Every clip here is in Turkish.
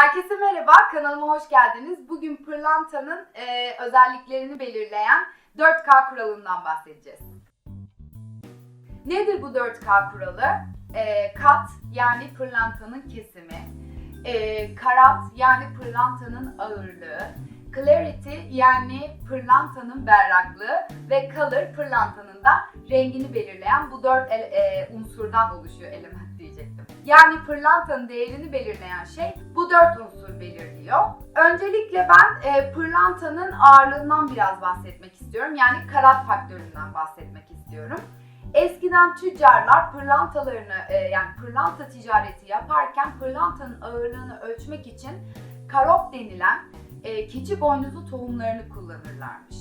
Herkese merhaba, kanalıma hoş geldiniz. Bugün pırlantanın e, özelliklerini belirleyen 4K kuralından bahsedeceğiz. Nedir bu 4K kuralı? E, kat yani pırlantanın kesimi, e, karat yani pırlantanın ağırlığı, clarity yani pırlantanın berraklığı ve color pırlantanın da rengini belirleyen bu dört el- e, unsurdan oluşuyor element diyecektim. Yani pırlantanın değerini belirleyen şey dört unsur belirliyor. Öncelikle ben e, pırlantanın ağırlığından biraz bahsetmek istiyorum. Yani karat faktöründen bahsetmek istiyorum. Eskiden tüccarlar pırlantalarını e, yani pırlanta ticareti yaparken pırlantanın ağırlığını ölçmek için karot denilen e, keçi boynuzu tohumlarını kullanırlarmış.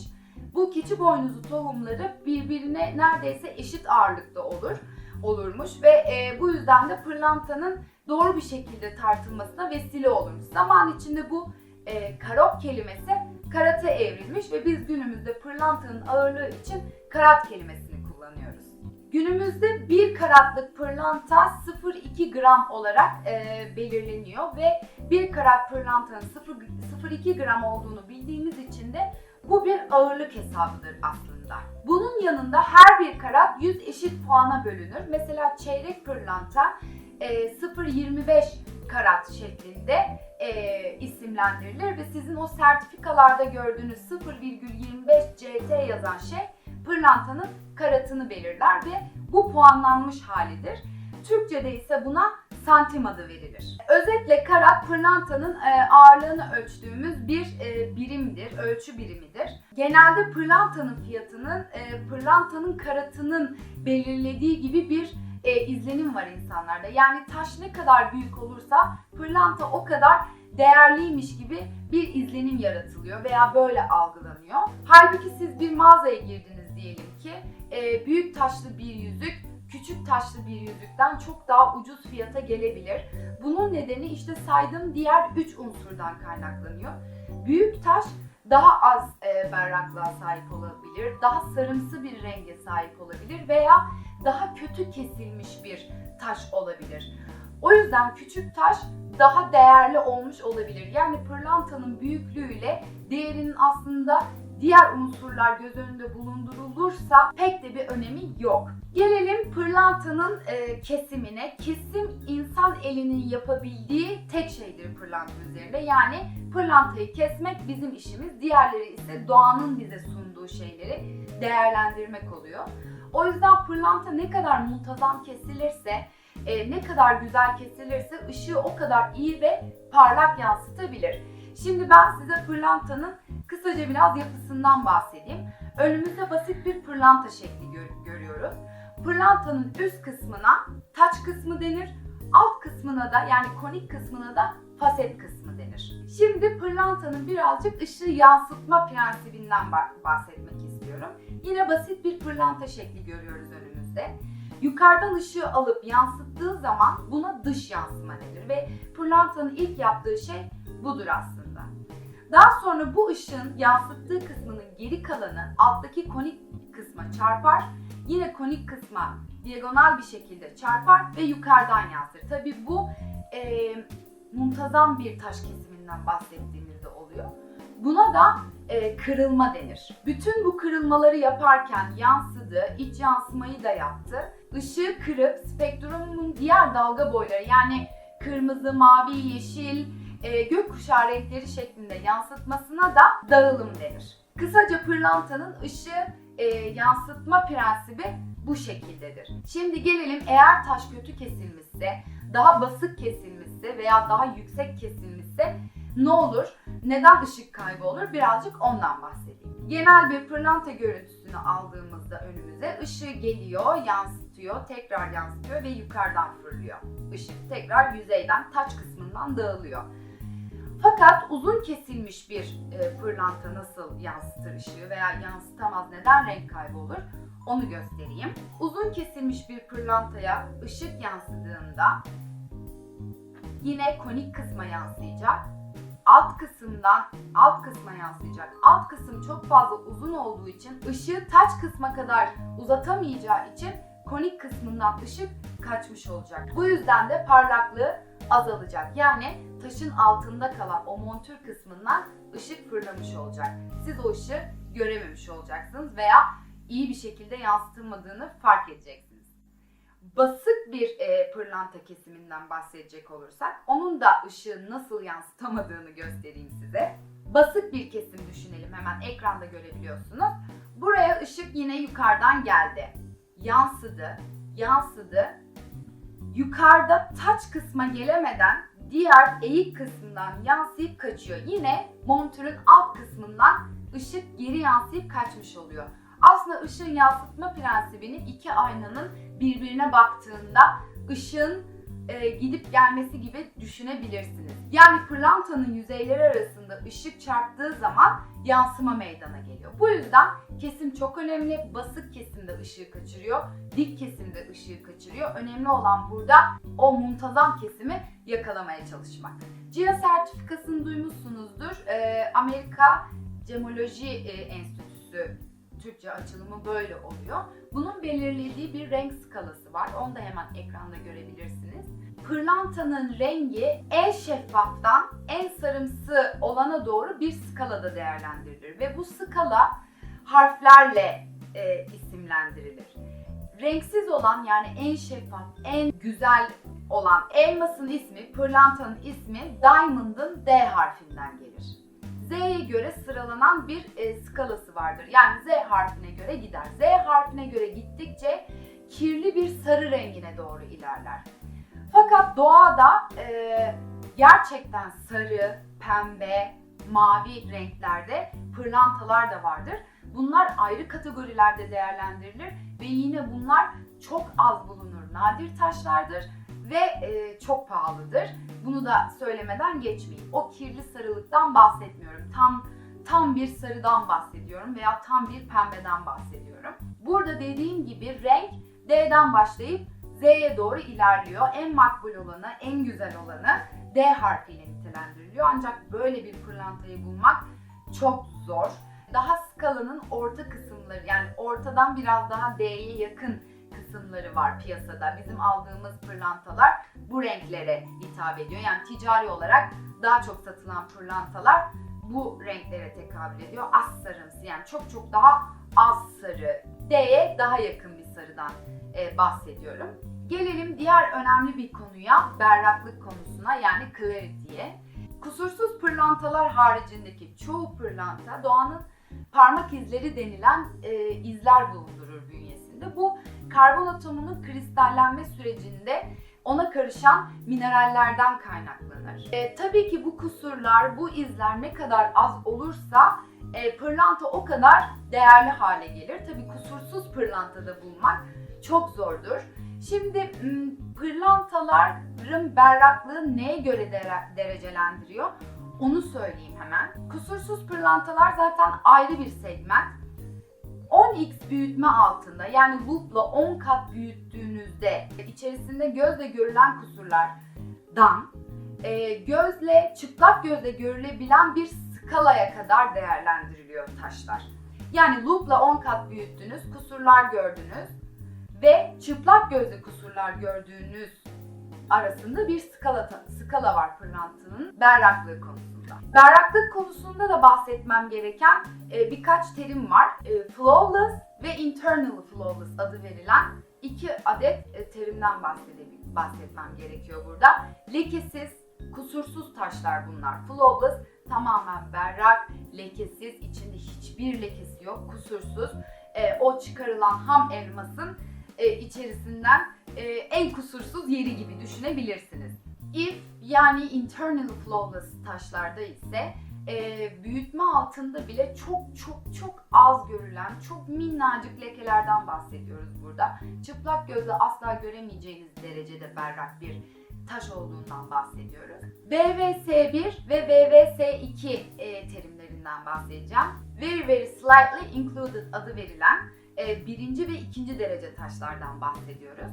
Bu keçi boynuzu tohumları birbirine neredeyse eşit ağırlıkta olur olurmuş ve e, bu yüzden de pırlantanın doğru bir şekilde tartılmasına vesile olurmuş. Zaman içinde bu e, karot kelimesi karate evrilmiş ve biz günümüzde pırlantanın ağırlığı için karat kelimesini kullanıyoruz. Günümüzde 1 karatlık pırlanta 0,2 gram olarak e, belirleniyor ve 1 karat pırlantanın 0 0,2 gram olduğunu bildiğimiz için de bu bir ağırlık hesabıdır aslında. Bunun yanında her bir karat 100 eşit puana bölünür. Mesela çeyrek pırlanta e, 0,25 karat şeklinde e, isimlendirilir ve sizin o sertifikalarda gördüğünüz 0,25 CT yazan şey pırlantanın karatını belirler ve bu puanlanmış halidir. Türkçe'de ise buna santim adı verilir. Özetle karat pırlantanın e, ağırlığını ölçtüğümüz bir e, birimdir, ölçü birimidir. Genelde pırlantanın fiyatının e, pırlantanın karatının belirlediği gibi bir e, izlenim var insanlarda. Yani taş ne kadar büyük olursa pırlanta o kadar değerliymiş gibi bir izlenim yaratılıyor veya böyle algılanıyor. Halbuki siz bir mağazaya girdiniz diyelim ki e, büyük taşlı bir yüzük küçük taşlı bir yüzükten çok daha ucuz fiyata gelebilir. Bunun nedeni işte saydığım diğer 3 unsurdan kaynaklanıyor. Büyük taş daha az e, berraklığa sahip olabilir, daha sarımsı bir renge sahip olabilir veya daha kötü kesilmiş bir taş olabilir. O yüzden küçük taş daha değerli olmuş olabilir. Yani pırlantanın büyüklüğüyle değerinin aslında diğer unsurlar göz önünde bulundurulursa pek de bir önemi yok. Gelelim pırlantanın e, kesimine. Kesim insan elinin yapabildiği tek şeydir pırlanta üzerinde. Yani pırlantayı kesmek bizim işimiz. Diğerleri ise doğanın bize sunduğu şeyleri değerlendirmek oluyor. O yüzden pırlanta ne kadar muntazam kesilirse, e, ne kadar güzel kesilirse ışığı o kadar iyi ve parlak yansıtabilir. Şimdi ben size pırlantanın kısaca biraz yapısından bahsedeyim. Önümüzde basit bir pırlanta şekli gör- görüyoruz. Pırlantanın üst kısmına taç kısmı denir, alt kısmına da yani konik kısmına da faset kısmı denir. Şimdi pırlantanın birazcık ışığı yansıtma prensibinden bah- bahsetmek. Yine basit bir pırlanta şekli görüyoruz önümüzde. Yukarıdan ışığı alıp yansıttığı zaman buna dış yansıma denir ve pırlantanın ilk yaptığı şey budur aslında. Daha sonra bu ışığın yansıttığı kısmının geri kalanı alttaki konik kısma çarpar. Yine konik kısma diagonal bir şekilde çarpar ve yukarıdan yansır. Tabi bu e, muntazam bir taş kesiminden bahsettiğimizde oluyor. Buna da e, kırılma denir. Bütün bu kırılmaları yaparken yansıdı, iç yansımayı da yaptı. Işığı kırıp spektrumun diğer dalga boyları yani kırmızı, mavi, yeşil, e, gökkuşağı renkleri şeklinde yansıtmasına da dağılım denir. Kısaca pırlantanın ışığı e, yansıtma prensibi bu şekildedir. Şimdi gelelim eğer taş kötü kesilmişse, daha basık kesilmişse veya daha yüksek kesilmişse ne olur? Neden ışık kaybı olur? Birazcık ondan bahsedeyim. Genel bir pırlanta görüntüsünü aldığımızda önümüze ışığı geliyor, yansıtıyor, tekrar yansıtıyor ve yukarıdan fırlıyor. Işık tekrar yüzeyden, taç kısmından dağılıyor. Fakat uzun kesilmiş bir e, pırlanta nasıl yansıtır ışığı veya yansıtamaz neden renk kaybı olur onu göstereyim. Uzun kesilmiş bir pırlantaya ışık yansıdığında yine konik kısma yansıyacak. Alt kısımdan alt kısma yansıyacak. Alt kısım çok fazla uzun olduğu için ışığı taç kısma kadar uzatamayacağı için konik kısmından ışık kaçmış olacak. Bu yüzden de parlaklığı azalacak. Yani taşın altında kalan o montür kısmından ışık fırlamış olacak. Siz o ışığı görememiş olacaksınız veya iyi bir şekilde yansıtılmadığını fark edeceksiniz. Basık bir e, pırlanta kesiminden bahsedecek olursak onun da ışığı nasıl yansıtamadığını göstereyim size. Basık bir kesim düşünelim hemen ekranda görebiliyorsunuz. Buraya ışık yine yukarıdan geldi. Yansıdı, yansıdı. Yukarıda taç kısma gelemeden diğer eğik kısmından yansıyıp kaçıyor. Yine montörün alt kısmından ışık geri yansıyıp kaçmış oluyor. Aslında ışığın yansıtma prensibini iki aynanın birbirine baktığında ışığın e, gidip gelmesi gibi düşünebilirsiniz. Yani pırlantanın yüzeyleri arasında ışık çarptığı zaman yansıma meydana geliyor. Bu yüzden kesim çok önemli. Basık kesimde ışığı kaçırıyor, dik kesimde ışığı kaçırıyor. Önemli olan burada o muntazam kesimi yakalamaya çalışmak. CIA sertifikasını duymuşsunuzdur. E, Amerika Cemoloji e, Enstitüsü Türkçe açılımı böyle oluyor. Bunun belirlediği bir renk skalası var. Onu da hemen ekranda görebilirsiniz. Pırlantanın rengi en şeffaftan en sarımsı olana doğru bir skalada değerlendirilir. Ve bu skala harflerle e, isimlendirilir. Renksiz olan yani en şeffaf, en güzel olan elmasın ismi, pırlantanın ismi Diamond'ın D harfinden gelir. Z'ye göre sıralanan bir e, skalası vardır. Yani Z harfine göre gider. Z harfine göre gittikçe kirli bir sarı rengine doğru ilerler. Fakat doğada e, gerçekten sarı, pembe, mavi renklerde pırlantalar da vardır. Bunlar ayrı kategorilerde değerlendirilir ve yine bunlar çok az bulunur. Nadir taşlardır ve e, çok pahalıdır. Bunu da söylemeden geçmeyin. O kirli sarılıktan bahsetmiyorum. Tam tam bir sarıdan bahsediyorum veya tam bir pembeden bahsediyorum. Burada dediğim gibi renk D'den başlayıp Z'ye doğru ilerliyor. En makbul olanı, en güzel olanı D harfiyle nitelendiriliyor. Ancak böyle bir pırlantayı bulmak çok zor. Daha skalanın orta kısımları yani ortadan biraz daha D'ye yakın kısımları var piyasada. Bizim aldığımız pırlantalar bu renklere hitap ediyor. Yani ticari olarak daha çok satılan pırlantalar bu renklere tekabül ediyor. Az sarımsı yani çok çok daha az sarı. D'ye daha yakın bir sarıdan e, bahsediyorum. Gelelim diğer önemli bir konuya, berraklık konusuna yani clarity'ye. Kusursuz pırlantalar haricindeki çoğu pırlanta doğanın parmak izleri denilen e, izler bulundurur bünyesinde. Bu karbon atomunun kristallenme sürecinde ona karışan minerallerden kaynaklanır. E, tabii ki bu kusurlar, bu izler ne kadar az olursa e, pırlanta o kadar değerli hale gelir. Tabii kusursuz pırlantada bulmak çok zordur. Şimdi pırlantaların berraklığı neye göre derecelendiriyor? Onu söyleyeyim hemen. Kusursuz pırlantalar zaten ayrı bir segment. 10x büyütme altında yani loopla 10 kat büyüttüğünüzde içerisinde gözle görülen kusurlardan e, gözle çıplak gözle görülebilen bir skalaya kadar değerlendiriliyor taşlar. Yani loopla 10 kat büyüttünüz, kusurlar gördünüz ve çıplak gözle kusurlar gördüğünüz arasında bir skala, skala var pırlantanın berraklığı konusunda. Berraklık konusunda da bahsetmem gereken e, birkaç terim var. E, flawless ve internal flawless adı verilen iki adet e, terimden bahsetmem gerekiyor burada. Lekesiz, kusursuz taşlar bunlar. Flawless tamamen berrak, lekesiz, içinde hiçbir lekesi yok, kusursuz. E, o çıkarılan ham elmasın e, içerisinden e, en kusursuz yeri gibi düşünebilirsiniz. If yani internal flawless taşlarda ise e, büyütme altında bile çok çok çok az görülen çok minnacık lekelerden bahsediyoruz burada. Çıplak gözle asla göremeyeceğiniz derecede berrak bir taş olduğundan bahsediyoruz. VVS1 ve VVS2 e, terimlerinden bahsedeceğim. Very very slightly included adı verilen e, birinci ve ikinci derece taşlardan bahsediyoruz.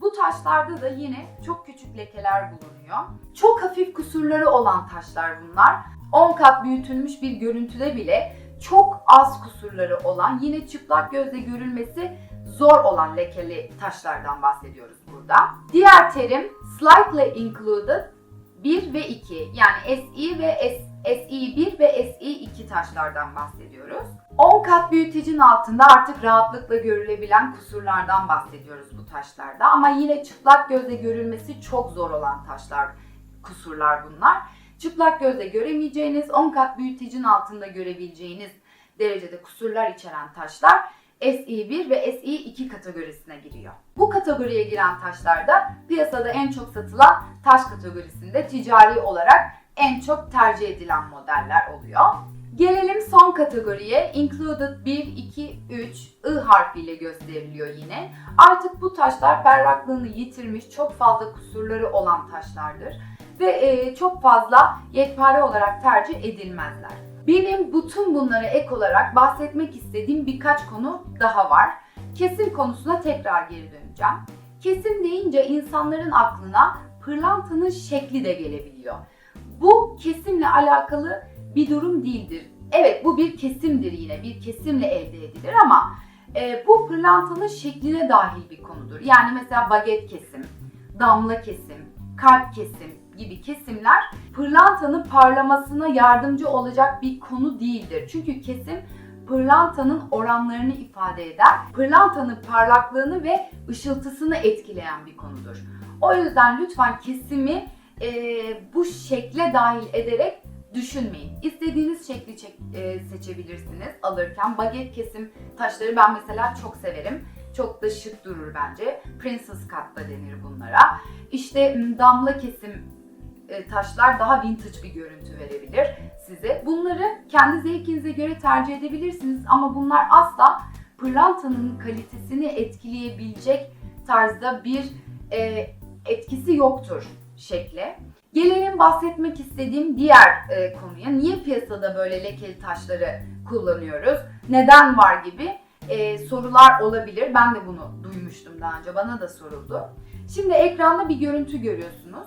Bu taşlarda da yine çok küçük lekeler bulunuyor. Çok hafif kusurları olan taşlar bunlar. 10 kat büyütülmüş bir görüntüde bile çok az kusurları olan, yine çıplak gözle görülmesi zor olan lekeli taşlardan bahsediyoruz burada. Diğer terim slightly included 1 ve 2 yani SI ve S, SI1 ve SI2 taşlardan bahsediyoruz. 10 kat büyütecin altında artık rahatlıkla görülebilen kusurlardan bahsediyoruz bu taşlarda. Ama yine çıplak gözle görülmesi çok zor olan taşlar, kusurlar bunlar. Çıplak gözle göremeyeceğiniz, 10 kat büyütecin altında görebileceğiniz derecede kusurlar içeren taşlar SI1 ve SI2 kategorisine giriyor. Bu kategoriye giren taşlar da piyasada en çok satılan taş kategorisinde ticari olarak en çok tercih edilen modeller oluyor. Gelelim son kategoriye. Included 1, 2, 3 I harfiyle gösteriliyor yine. Artık bu taşlar berraklığını yitirmiş, çok fazla kusurları olan taşlardır. Ve e, çok fazla yekpare olarak tercih edilmezler. Benim bütün bunlara ek olarak bahsetmek istediğim birkaç konu daha var. Kesim konusuna tekrar geri döneceğim. Kesim deyince insanların aklına pırlantanın şekli de gelebiliyor. Bu kesimle alakalı bir durum değildir. Evet bu bir kesimdir yine, bir kesimle elde edilir ama e, bu pırlantanın şekline dahil bir konudur. Yani mesela baget kesim, damla kesim, kalp kesim gibi kesimler pırlantanın parlamasına yardımcı olacak bir konu değildir. Çünkü kesim pırlantanın oranlarını ifade eder. Pırlantanın parlaklığını ve ışıltısını etkileyen bir konudur. O yüzden lütfen kesimi e, bu şekle dahil ederek düşünmeyin. İstediğiniz şekli çek, e, seçebilirsiniz alırken. Baget kesim taşları ben mesela çok severim. Çok da şık durur bence. Princess cut da denir bunlara. İşte damla kesim e, taşlar daha vintage bir görüntü verebilir size. Bunları kendi zevkinize göre tercih edebilirsiniz ama bunlar asla pırlantanın kalitesini etkileyebilecek tarzda bir e, etkisi yoktur şekle. Gelelim bahsetmek istediğim diğer e, konuya. Niye piyasada böyle lekeli taşları kullanıyoruz? Neden var gibi e, sorular olabilir. Ben de bunu duymuştum daha önce. Bana da soruldu. Şimdi ekranda bir görüntü görüyorsunuz.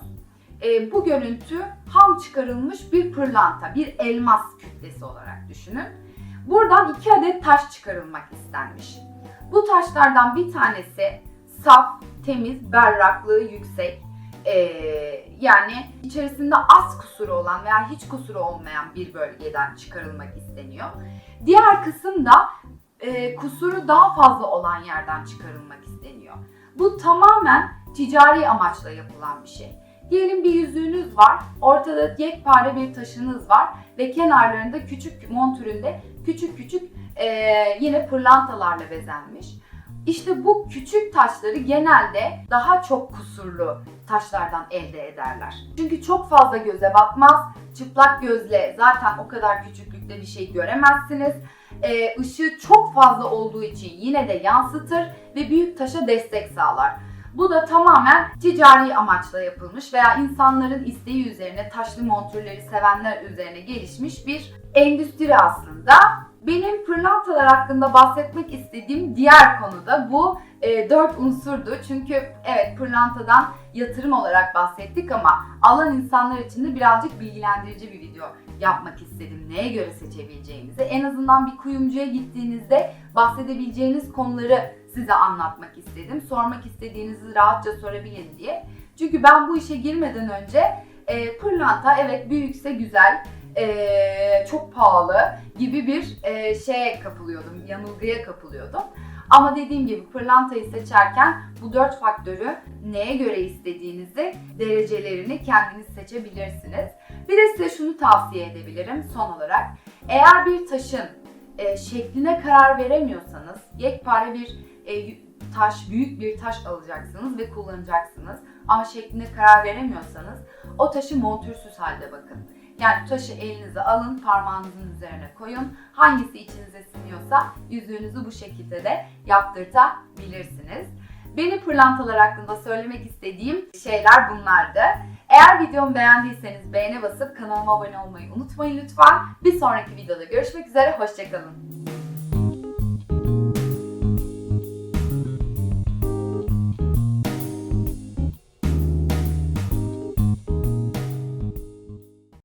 E, bu görüntü ham çıkarılmış bir pırlanta, bir elmas kütlesi olarak düşünün. Buradan iki adet taş çıkarılmak istenmiş. Bu taşlardan bir tanesi saf, temiz, berraklığı yüksek, ee, yani içerisinde az kusuru olan veya hiç kusuru olmayan bir bölgeden çıkarılmak isteniyor. Diğer kısım da e, kusuru daha fazla olan yerden çıkarılmak isteniyor. Bu tamamen ticari amaçla yapılan bir şey. Diyelim bir yüzüğünüz var, ortada yekpare bir taşınız var ve kenarlarında küçük montüründe küçük küçük e, yine pırlantalarla bezenmiş. İşte bu küçük taşları genelde daha çok kusurlu taşlardan elde ederler. Çünkü çok fazla göze batmaz. Çıplak gözle zaten o kadar küçüklükte bir şey göremezsiniz. Ee, ışığı çok fazla olduğu için yine de yansıtır ve büyük taşa destek sağlar. Bu da tamamen ticari amaçla yapılmış veya insanların isteği üzerine taşlı montürleri sevenler üzerine gelişmiş bir endüstri aslında. Benim pırlantalar hakkında bahsetmek istediğim diğer konu da bu e, dört unsurdu. Çünkü evet pırlantadan yatırım olarak bahsettik ama alan insanlar için de birazcık bilgilendirici bir video yapmak istedim. Neye göre seçebileceğinizi. En azından bir kuyumcuya gittiğinizde bahsedebileceğiniz konuları size anlatmak istedim. Sormak istediğinizi rahatça sorabilin diye. Çünkü ben bu işe girmeden önce e, pırlanta evet büyükse güzel, e, çok pahalı gibi bir e, şeye kapılıyordum, yanılgıya kapılıyordum. Ama dediğim gibi pırlantayı seçerken bu dört faktörü neye göre istediğinizi, derecelerini kendiniz seçebilirsiniz. Bir de size şunu tavsiye edebilirim son olarak. Eğer bir taşın e, şekline karar veremiyorsanız, yekpare bir e, taş, büyük bir taş alacaksınız ve kullanacaksınız. Ama şekline karar veremiyorsanız o taşı montürsüz halde bakın. Yani taşı elinize alın, parmağınızın üzerine koyun. Hangisi içinize siniyorsa yüzüğünüzü bu şekilde de yaptırtabilirsiniz. Benim pırlantalar hakkında söylemek istediğim şeyler bunlardı. Eğer videomu beğendiyseniz beğene basıp kanalıma abone olmayı unutmayın lütfen. Bir sonraki videoda görüşmek üzere, hoşçakalın.